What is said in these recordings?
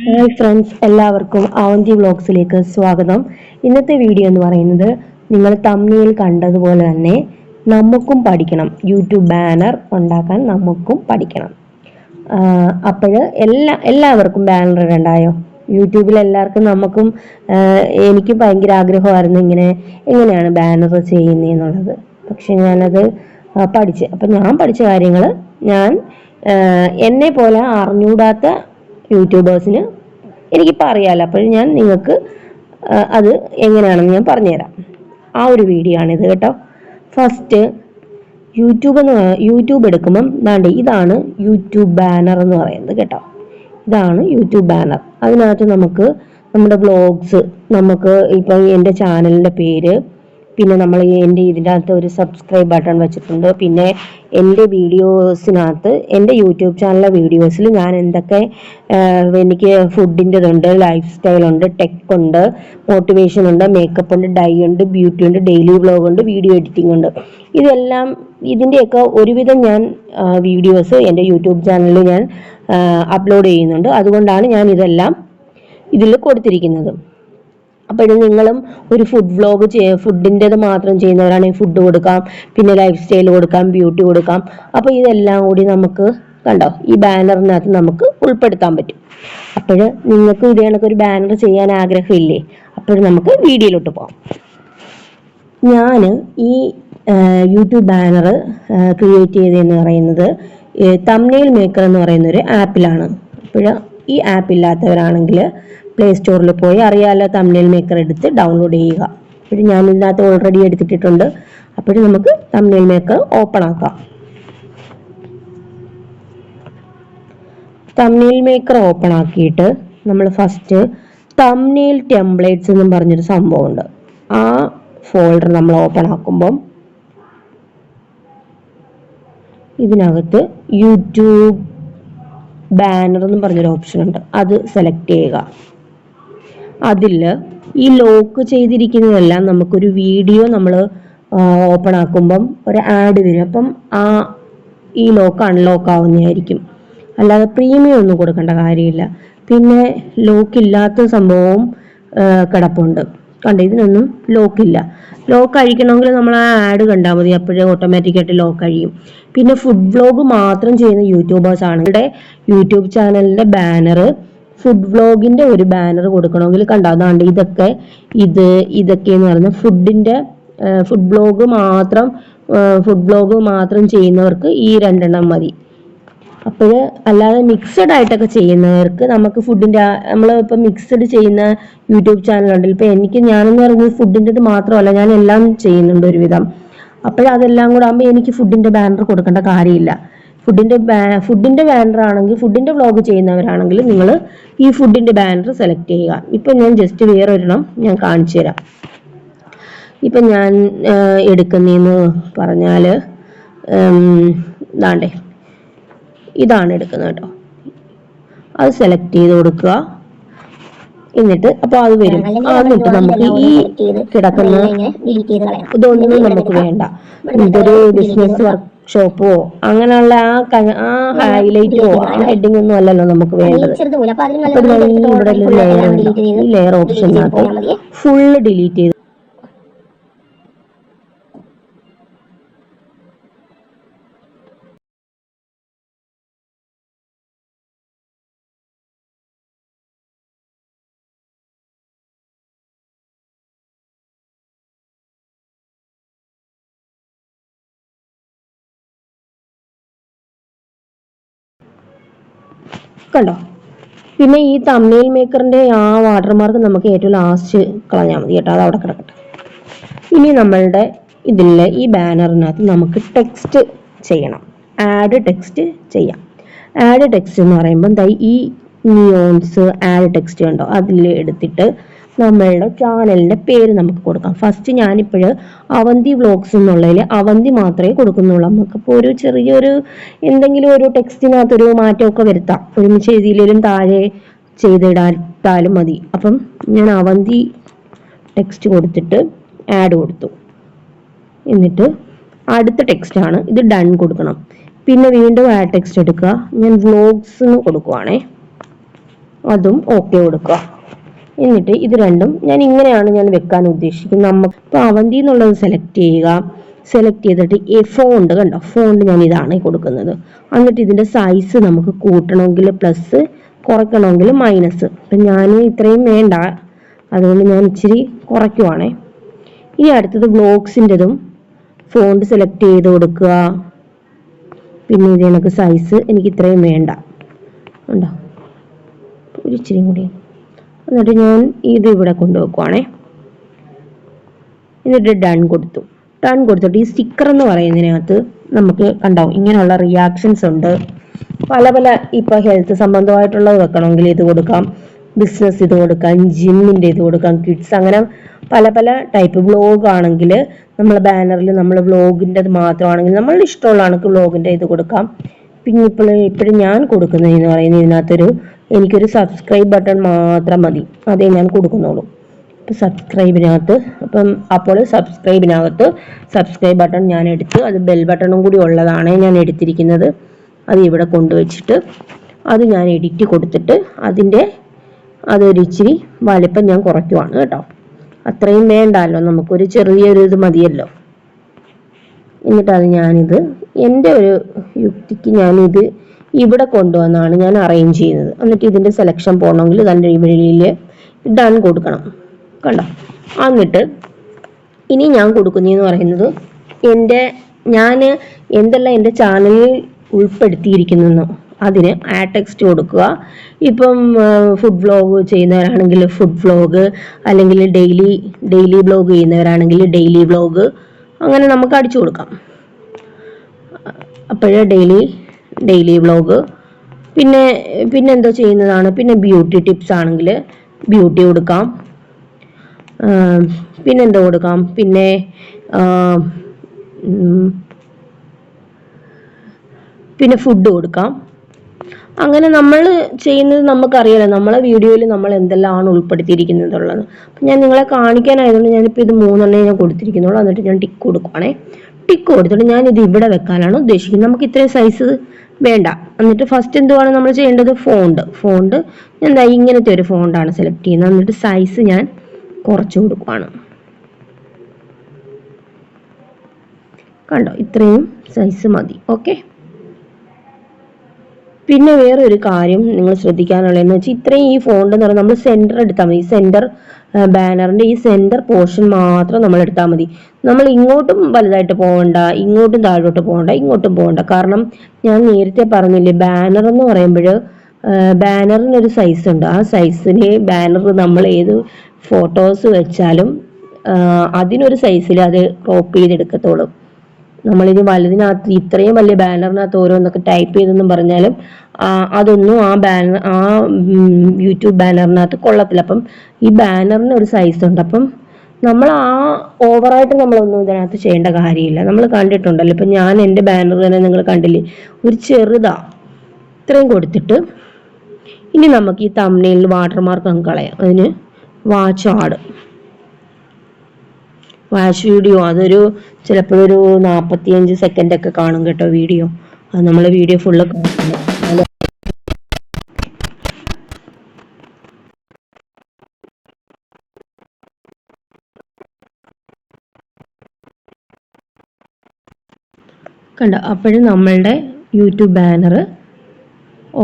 Hi friends എല്ലാവർക്കും അവന്തി വ്ളോഗ്സിലേക്ക് സ്വാഗതം. ഇന്നത്തെ വീഡിയോ എന്ന് പറയുന്നത് നിങ്ങൾ തമ്മിയിൽ കണ്ടതുപോലെ തന്നെ നമുക്കും പഠിക്കണം. യൂട്യൂബ് ബാനർ ഉണ്ടാക്കാൻ നമുക്കും പഠിക്കണം. അപ്പോൾ എല്ലാ എല്ലാവർക്കും ബാനർ ഇടണ്ടായോ? യൂട്യൂബിൽ എല്ലാവർക്കും നമുക്കും എനിക്കും ഭയങ്കര ആഗ്രഹമായിരുന്നു ഇങ്ങനെ എങ്ങനെയാണ് ബാനർ ചെയ്യുന്നതെന്നുള്ളത് പക്ഷെ ഞാനത് പഠിച്ച്. അപ്പം ഞാൻ പഠിച്ച കാര്യങ്ങൾ ഞാൻ എന്നെ പോലെ അറിഞ്ഞൂടാത്ത യൂട്യൂബേഴ്സിന് എനിക്കിപ്പോൾ അറിയാമല്ലോ അപ്പോൾ ഞാൻ നിങ്ങൾക്ക് അത് എങ്ങനെയാണെന്ന് ഞാൻ പറഞ്ഞുതരാം. ആ ഒരു വീഡിയോ ആണിത് കേട്ടോ. ഫസ്റ്റ് യൂട്യൂബ് എന്ന് യൂട്യൂബ് എടുക്കുമ്പം ദാണ്ട് ഇതാണ് യൂട്യൂബ് ബാനർ എന്ന് പറയുന്നത് കേട്ടോ. ഇതാണ് യൂട്യൂബ് ബാനർ അതിനകത്ത് നമുക്ക് നമ്മുടെ വ്ളോഗ്സ് നമുക്ക് ഇപ്പം എന്റെ ചാനലിന്റെ പേര് പിന്നെ നമ്മൾ എന്റെ ഇതിന്റെ അകത്ത് ഒരു സബ്സ്ക്രൈബ് ബട്ടൺ വെച്ചിട്ടുണ്ട്. പിന്നെ എന്റെ വീഡിയോസിനകത്ത് എന്റെ യൂട്യൂബ് ചാനലിലെ വീഡിയോസിൽ ഞാൻ എന്തൊക്കെ എനിക്ക് ഫുഡിന്റെതുണ്ട് ലൈഫ് സ്റ്റൈൽ ഉണ്ട് ടെക് ഉണ്ട് മോട്ടിവേഷൻ ഉണ്ട് മേക്കപ്പ് ഉണ്ട് ഡൈ ഉണ്ട് ബ്യൂട്ടി ഉണ്ട് ഡെയിലി വ്ളോഗ് ഉണ്ട് വീഡിയോ എഡിറ്റിംഗ് ഉണ്ട് ഇതെല്ലാം ഇതിന്റെയൊക്കെ ഒരുവിധം ഞാൻ വീഡിയോസ് എന്റെ യൂട്യൂബ് ചാനലിൽ ഞാൻ അപ്ലോഡ് ചെയ്യുന്നുണ്ട്. അതുകൊണ്ടാണ് ഞാൻ ഇതെല്ലാം ഇതിൽ കൊടുത്തിരിക്കുന്നത്. അപ്പോൾ നിങ്ങളും ഒരു ഫുഡ് വ്ലോഗ് ഫുഡിന്റെത് മാത്രം ചെയ്യുന്നവരാണെങ്കിൽ ഫുഡ് കൊടുക്കാം പിന്നെ ലൈഫ് സ്റ്റൈൽ കൊടുക്കാം ബ്യൂട്ടി കൊടുക്കാം. അപ്പോൾ ഇതെല്ലാം കൂടി നമുക്ക് കണ്ടോ ഈ ബാനറിനകത്ത് നമുക്ക് ഉൾപ്പെടുത്താൻ പറ്റും. അപ്പോൾ നിങ്ങൾക്ക് ഇത് ഒരു ബാനർ ചെയ്യാൻ ആഗ്രഹമില്ലേ അപ്പോൾ നമുക്ക് വീഡിയോയിലോട്ട് പോകാം ഞാൻ ഈ യൂട്യൂബ് ബാനർ ക്രിയേറ്റ് ചെയ്തതെന്ന് പറയുന്നത് തമ്നെയിൽ മേക്കർ എന്ന് പറയുന്ന ഒരു ആപ്പിലാണ്. അപ്പോൾ ഈ ആപ്പ് ഇല്ലാത്തവരാണെങ്കിൽ പ്ലേ സ്റ്റോറിൽ പോയി അറിയാലോ തമിഴിൽ മേക്കർ എടുത്ത് ഡൗൺലോഡ് ചെയ്യുക. അപ്പോൾ ഞാൻ ഇതിനകത്ത് ഓൾറെഡി എടുത്തിട്ടുണ്ട് അപ്പോൾ നമുക്ക് തമിഴിൽ മേക്കർ ഓപ്പൺ ആക്കാം. തമ്നെയിൽ മേക്കർ ഓപ്പൺ ആക്കിയിട്ട് നമ്മൾ ഫസ്റ്റ് തമ്നെയിൽ ടെംപ്ലേറ്റ്സ് എന്നും പറഞ്ഞൊരു സംഭവമുണ്ട്. ആ ഫോൾഡർ നമ്മൾ ഓപ്പൺ ആക്കുമ്പം ഇതിനകത്ത് യൂട്യൂബ് ബാനർ എന്ന് പറഞ്ഞൊരു ഓപ്ഷൻ ഉണ്ട്. അത് സെലക്ട് ചെയ്യുക. അതിൽ ഈ ലോക്ക് ചെയ്തിരിക്കുന്നതെല്ലാം നമുക്കൊരു വീഡിയോ നമ്മൾ ഓപ്പൺ ആക്കുമ്പം ഒരു ആഡ് വരും. അപ്പം ആ ഈ ലോക്ക് അൺലോക്ക് ആവുന്നതായിരിക്കും. അല്ലാതെ പ്രീമിയം ഒന്നും കൊടുക്കേണ്ട കാര്യമില്ല. പിന്നെ ലോക്ക് ഇല്ലാത്ത സംഭവവും കിടപ്പുണ്ട്. കണ്ട? ഇതിനൊന്നും ലോക്കില്ല ലോക്ക് അഴിക്കണമെങ്കിൽ നമ്മൾ ആ ആഡ് കണ്ടാൽ മതി. അപ്പോഴേ ഓട്ടോമാറ്റിക്കായിട്ട് ലോക്ക് അഴിയും. പിന്നെ ഫുഡ് വ്ലോഗ് മാത്രം ചെയ്യുന്ന യൂട്യൂബേഴ്സ് ആണ്. ഇവിടെ യൂട്യൂബ് ചാനലിന്റെ ബാനർ ഫുഡ് വ്ളോഗിന്റെ ഒരു ബാനർ കൊടുക്കണമെങ്കിൽ കണ്ടോ? അതാണ്ട് ഇതൊക്കെ ഇത് ഇതൊക്കെ എന്ന് പറയുന്നത് ഫുഡിന്റെ ഫുഡ് ബ്ലോഗ് മാത്രം ഫുഡ് ബ്ലോഗ് മാത്രം ചെയ്യുന്നവർക്ക് ഈ രണ്ടെണ്ണം മതി. അപ്പോൾ അല്ലാതെ മിക്സഡ് ആയിട്ടൊക്കെ ചെയ്യുന്നവർക്ക് നമുക്ക് ഫുഡിന്റെ നമ്മൾ ഇപ്പം മിക്സഡ് ചെയ്യുന്ന യൂട്യൂബ് ചാനലുണ്ട് ഇപ്പൊ എനിക്ക് ഞാനെന്ന് പറയുന്നത് ഫുഡിന്റെത് മാത്രമല്ല ഞാൻ എല്ലാം ചെയ്യുന്നുണ്ട് ഒരുവിധം. അപ്പോഴതെല്ലാം കൂടെ ആകുമ്പോൾ എനിക്ക് ഫുഡിന്റെ ബാനർ കൊടുക്കേണ്ട കാര്യമില്ല. ഫുഡിന്റെ ഫുഡിന്റെ ബാനർ ആണെങ്കിൽ ഫുഡിന്റെ വ്ളോഗ് ചെയ്യുന്നവരാണെങ്കിൽ നിങ്ങൾ ഈ ഫുഡിന്റെ ബാനർ സെലക്ട് ചെയ്യുക. ഇപ്പൊ ഞാൻ ജസ്റ്റ് വേറെ ഒരെണ്ണം ഞാൻ കാണിച്ചു തരാം. ഇപ്പൊ ഞാൻ എടുക്കുന്നതെന്ന് പറഞ്ഞാൽ ഇതാണ്ടേ. ഇതാണ് എടുക്കുന്നത് കേട്ടോ. അത് സെലക്ട് ചെയ്ത് കൊടുക്കുക. എന്നിട്ട് അപ്പൊ അത് വരും. എന്നിട്ട് നമുക്ക് ഈ കിടക്കുന്ന ഇതൊന്നും നമുക്ക് വേണ്ട. ഇതൊരു ബിസിനസ് വർക്ക്ഷോപ്പോ അങ്ങനെയുള്ള ആ ആ ഹൈലൈറ്റോ ആ ഹെഡിങ് ഒന്നും അല്ലല്ലോ നമുക്ക് വേണ്ടത്. ഇവിടെ ലെയർ ഓപ്ഷൻ ഫുള്ള് ഡിലീറ്റ് ചെയ്ത് കണ്ടോ? പിന്നെ ഈ തമ്മിൽ മേക്കറിന്റെ ആ വാട്ടർമാർക്ക് നമുക്ക് ഏറ്റവും ലാസ്റ്റ് കളഞ്ഞാൽ മതി കേട്ടോ. അത് അവിടെ കിടക്കട്ടെ. ഇനി നമ്മളുടെ ഇതിലെ ഈ ബാനറിനകത്ത് നമുക്ക് ടെക്സ്റ്റ് ചെയ്യണം. ആഡ് ടെക്സ്റ്റ് ചെയ്യാം. ആഡ് ടെക്സ്റ്റ് എന്ന് പറയുമ്പോൾ ഈ നിയോൺസ് ആഡ് ടെക്സ്റ്റ് ഉണ്ടോ അതിൽ എടുത്തിട്ട് നമ്മളുടെ ചാനലിന്റെ പേര് നമുക്ക് കൊടുക്കാം. ഫസ്റ്റ് ഞാനിപ്പോൾ അവന്തി വ്ളോഗ്സ് എന്നുള്ളതിൽ അവന്തി മാത്രമേ കൊടുക്കുന്നുള്ളൂ. നമുക്കിപ്പോൾ ഒരു ചെറിയൊരു എന്തെങ്കിലും ഒരു ടെക്സ്റ്റിനകത്തൊരു മാറ്റമൊക്കെ വരുത്താം. ഒരുമിച്ച് എഴുതിയില്ലെങ്കിലും താഴെ ചെയ്തിടാത്താലും മതി. അപ്പം ഞാൻ അവന്തി ടെക്സ്റ്റ് കൊടുത്തിട്ട് ആഡ് കൊടുത്തു. എന്നിട്ട് അടുത്ത ടെക്സ്റ്റാണ് ഇത് ഡൺ കൊടുക്കണം. പിന്നെ വീണ്ടും ആഡ് ടെക്സ്റ്റ് എടുക്കുക. ഞാൻ വ്ലോഗ്സ് എന്ന് കൊടുക്കുവാണേ. അതും ഓക്കെ കൊടുക്കുക. എന്നിട്ട് ഇത് രണ്ടും ഞാൻ ഇങ്ങനെയാണ് ഞാൻ വെക്കാൻ ഉദ്ദേശിക്കുന്നത്. നമുക്ക് ഇപ്പോൾ അവന്തി എന്നുള്ളത് സെലക്ട് ചെയ്യുക. സെലക്ട് ചെയ്തിട്ട് ഈ ഫോണ്ട് കണ്ടോ? ഫോണ്ട് ഞാൻ ഇതാണ് കൊടുക്കുന്നത്. എന്നിട്ട് ഇതിന്റെ സൈസ് നമുക്ക് കൂട്ടണമെങ്കിൽ പ്ലസ് കുറയ്ക്കണമെങ്കിൽ മൈനസ് അപ്പം ഞാൻ ഇത്രയും വേണ്ട. അതുകൊണ്ട് ഞാൻ ഇച്ചിരി കുറയ്ക്കുവാണേ. ഇനി അടുത്തത് ബ്ലോക്സിന്റെതും ഫോണ്ട് സെലക്ട് ചെയ്ത് കൊടുക്കുക. പിന്നെ ഇത് എനിക്ക് സൈസ് എനിക്ക് ഇത്രയും വേണ്ട. ഉണ്ടോ ഒരു ഇച്ചിരി കൂടി. എന്നിട്ട് ഞാൻ ഇത് ഇവിടെ കൊണ്ടുവെക്കുവാണേ. എന്നിട്ട് ഡൺ കൊടുത്തു. ഡൺ കൊടുത്തിട്ട് ഈ സ്റ്റിക്കർ എന്ന് പറയുന്നതിനകത്ത് നമുക്ക് കണ്ടാവും ഇങ്ങനെയുള്ള റിയാക്ഷൻസ് ഉണ്ട്. പല പല ഇപ്പൊ ഹെൽത്ത് സംബന്ധമായിട്ടുള്ളത് വെക്കണമെങ്കിൽ ഇത് കൊടുക്കാം ബിസിനസ് ഇത് കൊടുക്കാം ജിമ്മിന്റെ ഇത് കൊടുക്കാം കിഡ്സ് അങ്ങനെ പല പല ടൈപ്പ് വ്ലോഗ് ആണെങ്കിൽ നമ്മൾ ബാനറിൽ നമ്മൾ വ്ലോഗിന്റെത് മാത്രമാണെങ്കിൽ നമ്മളുടെ ഇഷ്ടമുള്ള ആണെങ്കിൽ വ്ലോഗിന്റെ ഇത് കൊടുക്കാം. പിന്നെ ഇപ്പോൾ ഇപ്പോഴും ഞാൻ കൊടുക്കുന്നത് എന്ന് പറയുന്നത് ഇതിനകത്തൊരു എനിക്കൊരു സബ്സ്ക്രൈബ് ബട്ടൺ മാത്രം മതി. അതേ ഞാൻ കൊടുക്കുന്നുള്ളൂ ഇപ്പം സബ്സ്ക്രൈബിനകത്ത് അപ്പം അപ്പോൾ സബ്സ്ക്രൈബിനകത്ത് സബ്സ്ക്രൈബ് ബട്ടൺ ഞാൻ എടുത്ത് അത് ബെൽ ബട്ടണും കൂടി ഉള്ളതാണ് ഞാൻ എടുത്തിരിക്കുന്നത്. അത് ഇവിടെ കൊണ്ടുവച്ചിട്ട് അത് ഞാൻ എഡിറ്റ് കൊടുത്തിട്ട് അതിന്റെ അതൊരു ഇച്ചിരി വലിപ്പം ഞാൻ കുറയ്ക്കുവാണ് കേട്ടോ. അത്രയും വേണ്ടല്ലോ നമുക്കൊരു ചെറിയൊരു ഇത് മതിയല്ലോ. എന്നിട്ട് അത് ഞാനിത് എന്റെ ഒരു യുക്തിക്ക് ഞാനിത് ഇവിടെ കൊണ്ടുവന്നാണ് ഞാൻ അറേഞ്ച് ചെയ്യുന്നത്. എന്നിട്ട് ഇതിന്റെ സെലക്ഷൻ പോകണമെങ്കിൽ തന്റെ വെളിയിൽ ഡൺ കൊടുക്കണം. കണ്ടോ? എന്നിട്ട് ഇനി ഞാൻ കൊടുക്കുന്നതെന്ന് പറയുന്നത് എന്റെ ഞാൻ എന്തെല്ലാം എന്റെ ചാനലിൽ ഉൾപ്പെടുത്തിയിരിക്കുന്നു അതിന് ആ ടെക്സ്റ്റ് കൊടുക്കുക. ഇപ്പം ഫുഡ് വ്ളോഗ് ചെയ്യുന്നവരാണെങ്കിൽ ഫുഡ് വ്ളോഗ് അല്ലെങ്കിൽ ഡെയിലി ഡെയിലി വ്ളോഗ് ചെയ്യുന്നവരാണെങ്കിൽ ഡെയിലി വ്ളോഗ് അങ്ങനെ നമുക്ക് അടിച്ചു കൊടുക്കാം. അപ്പോഴേ ഡെയിലി ഡെയിലി വ്ലോഗ് പിന്നെ പിന്നെ എന്തോ ചെയ്യുന്നതാണ്. പിന്നെ ബ്യൂട്ടി ടിപ്സ് ആണെങ്കിൽ ബ്യൂട്ടി കൊടുക്കാം. പിന്നെ എന്തോ കൊടുക്കാം. പിന്നെ പിന്നെ ഫുഡ് കൊടുക്കാം. അങ്ങനെ നമ്മൾ ചെയ്യുന്നത് നമുക്കറിയാലോ. നമ്മളെ വീഡിയോയിൽ നമ്മൾ എന്തെല്ലാമാണ് ഉൾപ്പെടുത്തിയിരിക്കുന്നതുള്ളത്. അപ്പം ഞാൻ നിങ്ങളെ കാണിക്കാനായതുകൊണ്ട് ഞാനിപ്പോൾ ഇത് മൂന്നെണ്ണേ ഞാൻ കൊടുത്തിരിക്കുന്നുള്ളൂ. എന്നിട്ട് ഞാൻ ടിക്ക് കൊടുക്കുവാണേ. ടിക്ക് കൊടുത്തിട്ട് ഞാൻ ഇത് ഇവിടെ വെക്കാനാണ് ഉദ്ദേശിക്കുന്നത്. നമുക്ക് ഇത്രയും സൈസ് വേണ്ട. എന്നിട്ട് ഫസ്റ്റ് എന്തുവാണ് നമ്മൾ ചെയ്യേണ്ടത്? ഫോണ്ട് ഫോണ്ട് എന്താ? ഇങ്ങനത്തെ ഒരു ഫോണ്ടാണ് സെലക്ട് ചെയ്യുന്നത്. എന്നിട്ട് സൈസ് ഞാൻ കുറച്ചു കൊടുക്കുവാണ്. കണ്ടോ? ഇത്രയും സൈസ് മതി. ഓക്കെ പിന്നെ വേറെ ഒരു കാര്യം നിങ്ങൾ ശ്രദ്ധിക്കാനുള്ളതെന്ന് വെച്ചാൽ ഇത്രയും ഈ ഫോണ്ട് എന്ന് പറയുന്നത് നമ്മൾ സെന്റർ എടുത്താൽ മതി. സെന്റർ ബാനറിന്റെ ഈ സെന്റർ പോർഷൻ മാത്രം നമ്മൾ എടുത്താൽ മതി. നമ്മൾ ഇങ്ങോട്ടും വലുതായിട്ട് പോകണ്ട ഇങ്ങോട്ടും താഴോട്ട് പോകണ്ട ഇങ്ങോട്ടും പോകണ്ട കാരണം ഞാൻ നേരത്തെ പറഞ്ഞില്ലേ ബാനർ എന്ന് പറയുമ്പോൾ ബാനറിന് ഒരു സൈസ് ഉണ്ട്. ആ സൈസിന് ബാനർ നമ്മൾ ഏത് ഫോട്ടോസ് വെച്ചാലും അതിനൊരു സൈസിൽ അത് ക്രോപ്പ് ചെയ്തെടുക്കത്തുള്ളൂ. നമ്മളിത് വലുതിനകത്ത് ഇത്രയും വലിയ ബാനറിനകത്ത് ഓരോന്നൊക്കെ ടൈപ്പ് ചെയ്തെന്നും പറഞ്ഞാലും അതൊന്നും ആ ബാനർ ആ യൂട്യൂബ് ബാനറിനകത്ത് കൊള്ളത്തില്ല. അപ്പം ഈ ബാനറിന് ഒരു സൈസ് ഉണ്ട്. അപ്പം നമ്മൾ ആ ഓവറായിട്ട് നമ്മളൊന്നും ഇതിനകത്ത് ചെയ്യേണ്ട കാര്യമില്ല. നമ്മൾ കണ്ടിട്ടുണ്ടല്ലോ. ഇപ്പം ഞാൻ എന്റെ ബാനർ തന്നെ നിങ്ങൾ കണ്ടില്ലേ? ഒരു ചെറുതാ. ഇത്രയും കൊടുത്തിട്ട് ഇനി നമുക്ക് ഈ തമ്മനയിൽ വാട്ടർമാർക്ക് അങ്ങ് കളയാം. അതിന് വാച്ച് ആട് വാച്ച് വീഡിയോ അതൊരു ചിലപ്പോഴൊരു നാൽപ്പത്തിയഞ്ച് സെക്കൻഡൊക്കെ കാണും കേട്ടോ വീഡിയോ അത് നമ്മൾ വീഡിയോ ഫുള്ള് കണ്ടോ. അപ്പോഴും നമ്മളുടെ യൂട്യൂബ് ബാനർ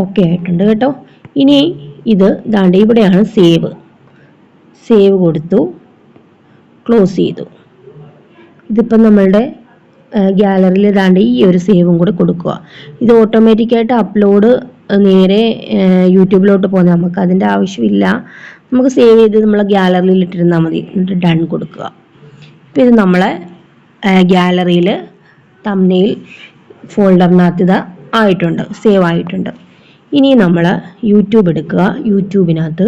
ഓക്കെ ആയിട്ടുണ്ട് കേട്ടോ. ഇനി ഇത് ദാണ്ട് ഇവിടെയാണ് സേവ് സേവ് കൊടുത്തു. ക്ലോസ് ചെയ്തു. ഇതിപ്പം നമ്മളുടെ ഗ്യാലറിയിൽ ഇതാണ്ട് ഈ ഒരു സേവും കൂടി കൊടുക്കുക. ഇത് ഓട്ടോമാറ്റിക്കായിട്ട് അപ്ലോഡ് നേരെ യൂട്യൂബിലോട്ട് പോകുന്ന നമുക്ക് അതിന്റെ ആവശ്യമില്ല. നമുക്ക് സേവ് ചെയ്ത് നമ്മളെ ഗ്യാലറിയിൽ ഇട്ടിരുന്നാൽ മതി. എന്നിട്ട് ഡൺ കൊടുക്കുക. ഇപ്പം ഇത് നമ്മളെ ഗ്യാലറിയിൽ തമ്മനയിൽ ഫോൾഡറിനകത്ത് ഇത് ആയിട്ടുണ്ട് സേവ് ആയിട്ടുണ്ട്. ഇനി നമ്മൾ യൂട്യൂബ് എടുക്കുക. യൂട്യൂബിനകത്ത്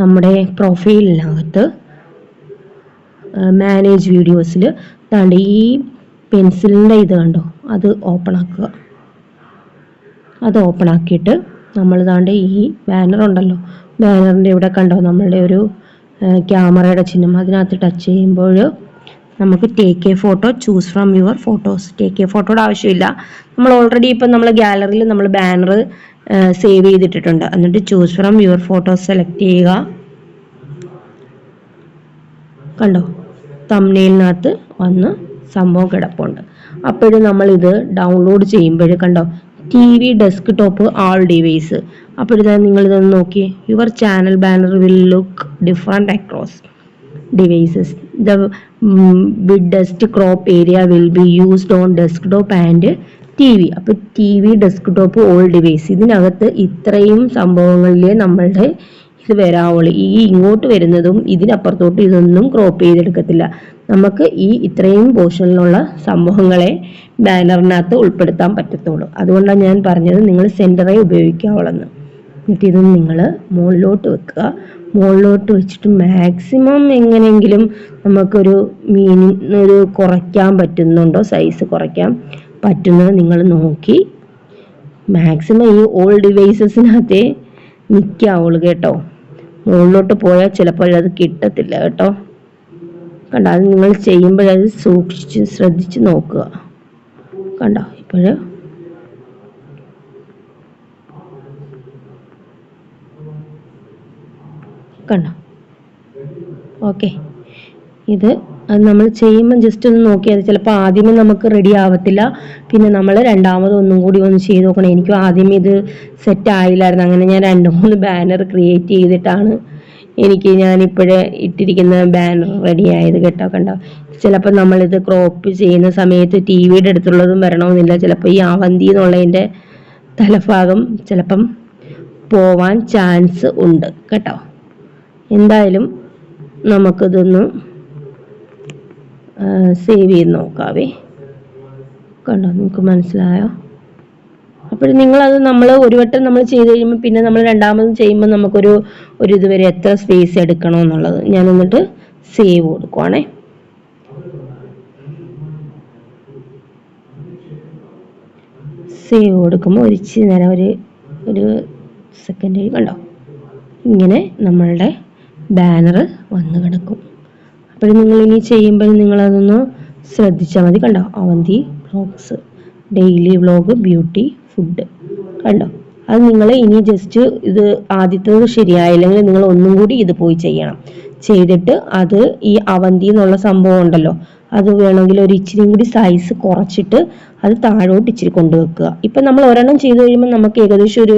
നമ്മുടെ പ്രൊഫൈലിനകത്ത് മാനേജ് വീഡിയോസിൽ താണ്ട് ഈ പെൻസിലിന്റെ ഇത് കണ്ടോ? അത് ഓപ്പൺ ആക്കുക. അത് ഓപ്പൺ ആക്കിയിട്ട് നമ്മൾ താണ്ട് ഈ ബാനർ ഉണ്ടല്ലോ ബാനറിന്റെ ഇവിടെ കണ്ടോ? നമ്മളുടെ ഒരു ക്യാമറയുടെ ചിഹ്നം. അതിനകത്ത് ടച്ച് ചെയ്യുമ്പോൾ നമുക്ക് take a photo choose from your photos take a ഫോട്ടോയുടെ ആവശ്യമില്ല. നമ്മൾ ഓൾറെഡി ഇപ്പം നമ്മൾ ഗാലറിയിൽ നമ്മൾ ബാനർ സേവ് ചെയ്തിട്ടിട്ടുണ്ട്. എന്നിട്ട് choose from your photos select ചെയ്യുക. കണ്ടോ? തമ്മിലിനകത്ത് വന്ന് സംഭവം കിടപ്പുണ്ട്. അപ്പോഴും ഇത് ഡൗൺലോഡ് ചെയ്യുമ്പോൾ കണ്ടോ? T V desktop all device അപ്പോഴത്തെ നിങ്ങൾ ഇതൊന്ന് നോക്കി. Your channel banner will look different across devices. The um, biggest crop area will be used on desktop and T V അപ്പോൾ T V desktop all device ഇതിനകത്ത് ഇത്രയും സംഭവങ്ങളിലേ നമ്മളുടെ ഇത് വരാവുള്ളൂ. ഈ ഇങ്ങോട്ട് വരുന്നതും ഇതിനപ്പുറത്തോട്ട് ഇതൊന്നും ക്രോപ്പ് ചെയ്തെടുക്കത്തില്ല. നമുക്ക് ഈ ഇത്രയും പോർഷനിലുള്ള സംഭവങ്ങളെ ബാനറിനകത്ത് ഉൾപ്പെടുത്താൻ പറ്റത്തുള്ളൂ. അതുകൊണ്ടാണ് ഞാൻ പറഞ്ഞത് നിങ്ങൾ സെന്ററേ ഉപയോഗിക്കാവുള്ളെന്ന് എന്നിട്ട് ഇത് നിങ്ങൾ മുകളിലോട്ട് വെക്കുക. മുകളിലോട്ട് വെച്ചിട്ട് മാക്സിമം എങ്ങനെയെങ്കിലും നമുക്കൊരു മീനിങ് ഒരു കുറയ്ക്കാൻ പറ്റുന്നുണ്ടോ? സൈസ് കുറയ്ക്കാൻ പറ്റുന്നത് നിങ്ങൾ നോക്കി. മാക്സിമം ഈ ഓൾ ഡിവൈസസിനകത്തേ നിൽക്കാവുള്ളൂ കേട്ടോ. മുകളിലോട്ട് പോയാൽ ചിലപ്പോൾ അത് കിട്ടത്തില്ല കേട്ടോ. കണ്ടോ? അത് നിങ്ങൾ ചെയ്യുമ്പോഴത് സൂക്ഷിച്ച് ശ്രദ്ധിച്ച് നോക്കുക. കണ്ടോ? ഇപ്പോഴ് കണ്ടോ ഓക്കെ ഇത് അത് നമ്മൾ ചെയ്യുമ്പോൾ ജസ്റ്റ് ഒന്ന് നോക്കിയാൽ ചിലപ്പോൾ ആദ്യമേ നമുക്ക് റെഡി ആവത്തില്ല. പിന്നെ നമ്മൾ രണ്ടാമത് ഒന്നും കൂടി ഒന്ന് ചെയ്ത് നോക്കണം. എനിക്ക് ആദ്യമേ ഇത് സെറ്റ് ആയില്ലായിരുന്നു. അങ്ങനെ ഞാൻ രണ്ട് മൂന്ന് ബാനർ ക്രിയേറ്റ് ചെയ്തിട്ടാണ് എനിക്ക് ഞാനിപ്പോഴേ ഇട്ടിരിക്കുന്ന ബാനർ റെഡി ആയത് കേട്ടോ കണ്ടോ? ചിലപ്പോൾ നമ്മളിത് ക്രോപ്പ് ചെയ്യുന്ന സമയത്ത് ടി വിയുടെ അടുത്തുള്ളതും വരണമെന്നില്ല. ചിലപ്പോൾ ഈ അവന്തി എന്നുള്ളതിന്റെ തലഭാഗം ചിലപ്പം പോവാൻ ചാൻസ് ഉണ്ട് കേട്ടോ. എന്തായാലും നമുക്കിതൊന്ന് സേവ് ചെയ്ത് നോക്കാവേ. കണ്ടോ നിങ്ങൾക്ക് മനസ്സിലായോ? അപ്പോൾ നിങ്ങളത് നമ്മൾ ഒരു വട്ടം നമ്മൾ ചെയ്ത് കഴിയുമ്പോൾ പിന്നെ നമ്മൾ രണ്ടാമതും ചെയ്യുമ്പോൾ നമുക്കൊരു ഒരു ഇതുവരെ എത്ര സ്പേസ് എടുക്കണം എന്നുള്ളത് ഞാൻ എന്നിട്ട് സേവ് കൊടുക്കുവാണേ. സേവ് കൊടുക്കുമ്പോൾ ഒരു ഇച്ചിരി നേരം ഒരു ഒരു സെക്കൻഡ് കണ്ടോ? ഇങ്ങനെ നമ്മളുടെ ബാനർ വന്നു കിടക്കും. അപ്പോൾ നിങ്ങൾ ഇനി ചെയ്യുമ്പോൾ നിങ്ങൾ നിങ്ങളതൊന്ന് ശ്രദ്ധിച്ചാൽ മതി കണ്ടോ? Avanthi vlogs daily vlog beauty food കണ്ടോ? അത് നിങ്ങൾ ഇനി ജസ്റ്റ് ഇത് ആദ്യത്തേത് ശരിയായില്ലെങ്കിൽ നിങ്ങൾ ഒന്നും കൂടി ഇത് പോയി ചെയ്യണം. ചെയ്തിട്ട് അത് ഈ അവന്തി എന്നുള്ള സംഭവം ഉണ്ടല്ലോ അത് വേണമെങ്കിൽ ഒരു ഇച്ചിരി കൂടി സൈസ് കുറച്ചിട്ട് അത് താഴോട്ട് ഇച്ചിരി കൊണ്ടുവെക്കുക. ഇപ്പം നമ്മൾ ഒരെണ്ണം ചെയ്ത് കഴിയുമ്പോൾ നമുക്ക് ഏകദേശം ഒരു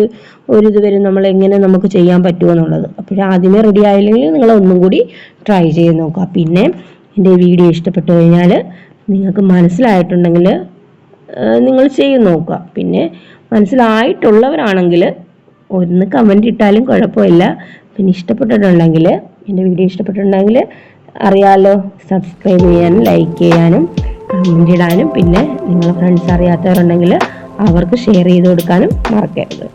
ഒരു ഇത് വരും. നമ്മൾ എങ്ങനെ നമുക്ക് ചെയ്യാൻ പറ്റുമോ എന്നുള്ളത്. അപ്പോൾ ആദ്യമേ റെഡി ആയില്ലെങ്കിൽ നിങ്ങൾ ഒന്നും കൂടി ട്രൈ ചെയ്ത് നോക്കുക. പിന്നെ എന്റെ വീഡിയോ ഇഷ്ടപ്പെട്ടു കഴിഞ്ഞാൽ നിങ്ങൾക്ക് മനസ്സിലായിട്ടുണ്ടെങ്കിൽ നിങ്ങൾ ചെയ്ത് നോക്കുക. പിന്നെ മനസ്സിലായിട്ടുള്ളവരാണെങ്കിൽ ഒന്ന് കമന്റ് ഇട്ടാലും കുഴപ്പമില്ല. പിന്നെ ഇഷ്ടപ്പെട്ടിട്ടുണ്ടെങ്കിൽ എന്റെ വീഡിയോ ഇഷ്ടപ്പെട്ടിട്ടുണ്ടെങ്കിൽ അറിയാലോ സബ്സ്ക്രൈബ് ചെയ്യാനും ലൈക്ക് ചെയ്യാനും കമന്റ് ഇടാനും പിന്നെ നിങ്ങളെ ഫ്രണ്ട്സ് അറിയാത്തവരുണ്ടെങ്കിൽ അവർക്ക് ഷെയർ ചെയ്ത് കൊടുക്കാനും മറക്കരുത്.